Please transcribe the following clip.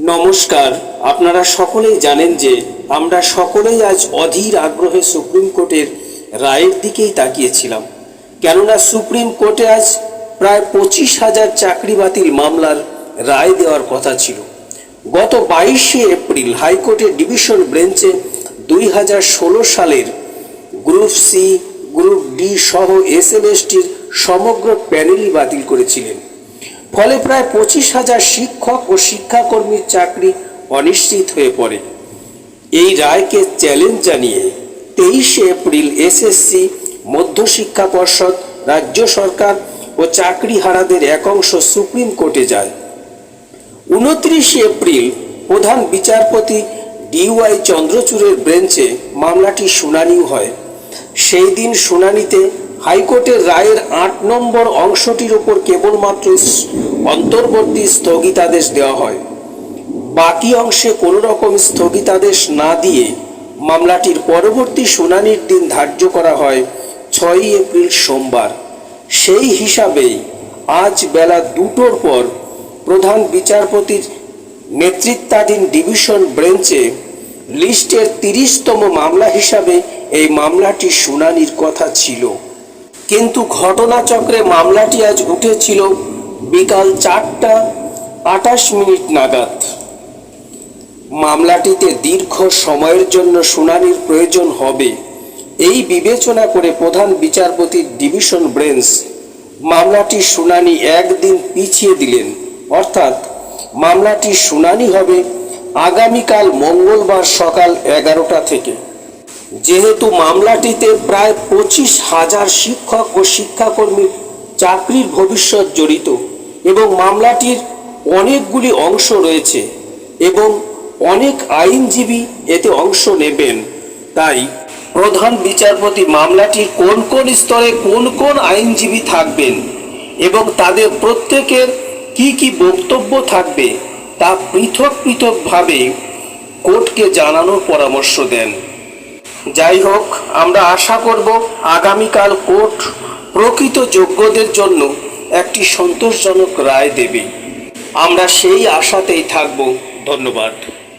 নমস্কার। আপনারা সকলেই জানেন যে আমরা সকলেই আজ অধীর আগ্রহে সুপ্রিম কোর্টের রায়ের দিকেই তাকিয়েছিলাম। কেননা সুপ্রিম কোর্টে আজ প্রায় পঁচিশ হাজার চাকরি বাতিল মামলার রায় দেওয়ার কথা ছিল। গত বাইশে এপ্রিল হাইকোর্টের ডিভিশন বেঞ্চে দুই হাজার ষোলো সালের গ্রুপ সি, গ্রুপ ডি সহ এস এম এসটির সমগ্র প্যানেলই বাতিল করেছিলেন। ফলে প্রায় পঁচিশ হাজার শিক্ষক ও শিক্ষাকর্মীর চাকরি অনিশ্চিত হয়ে পড়ে। এই রায়কে চ্যালেঞ্জ জানিয়ে তেইশে এপ্রিল এসএসসি, মধ্যশিক্ষা পর্ষদ, রাজ্য সরকার ও চাকরিহারাদের এক অংশ সুপ্রিম কোর্টে যায়। উনত্রিশে এপ্রিল প্রধান বিচারপতি ডিওয়াই চন্দ্রচূড়ের বেঞ্চে মামলাটি শুনানিও হয়। সেই দিন শুনানিতে হাইকোর্টের রায়ের আট নম্বর অংশটির উপর কেবলমাত্র অন্তর্বর্তী স্থগিতাদেশ দেওয়া হয়। বাকি অংশে কোনো রকম স্থগিতাদেশ না দিয়ে মামলাটির পরবর্তী শুনানির দিন ধার্য করা হয় ছয়ই এপ্রিল সোমবার। সেই হিসাবেই আজ বেলা দুটোর পর প্রধান বিচারপতির নেতৃত্বাধীন ডিভিশন ব্রেঞ্চে লিস্টের তিরিশতম মামলা হিসাবে এই মামলাটি শুনানির কথা ছিল। কিন্তু ঘটনাচক্রে মামলাটি আজ উঠেছিল বিকাল চারটা আটাশ মিনিট নাগাদ। মামলাটিতে দীর্ঘ সময়ের জন্য শুনানির প্রয়োজন হবে, এই বিবেচনা করে প্রধান বিচারপতির ডিভিশন ব্রেঞ্চ মামলাটির শুনানি একদিন পিছিয়ে দিলেন। অর্থাৎ মামলাটির শুনানি হবে আগামীকাল মঙ্গলবার সকাল এগারোটা থেকে। যেহেতু মামলাটিতে প্রায় পঁচিশ হাজার শিক্ষক ও শিক্ষাকর্মীর চাকরির ভবিষ্যৎ জড়িত এবং মামলাটির অনেকগুলি অংশ রয়েছে এবং অনেক আইনজীবী এতে অংশ নেবেন। তাই প্রধান বিচারপতি মামলাটির কোন কোন স্তরে কোন কোন আইনজীবী থাকবেন এবং তাদের প্রত্যেকের কি কি বক্তব্য থাকবে তা পৃথক পৃথকভাবে কোর্টকে জানানোর পরামর্শ দেন। যাই হোক, আমরা আশা করব আগামীকাল কোর্ট প্রকৃত যোগ্যদের জন্য একটি সন্তোষজনক রায় দেবে। আমরা সেই আশাতেই থাকব। ধন্যবাদ।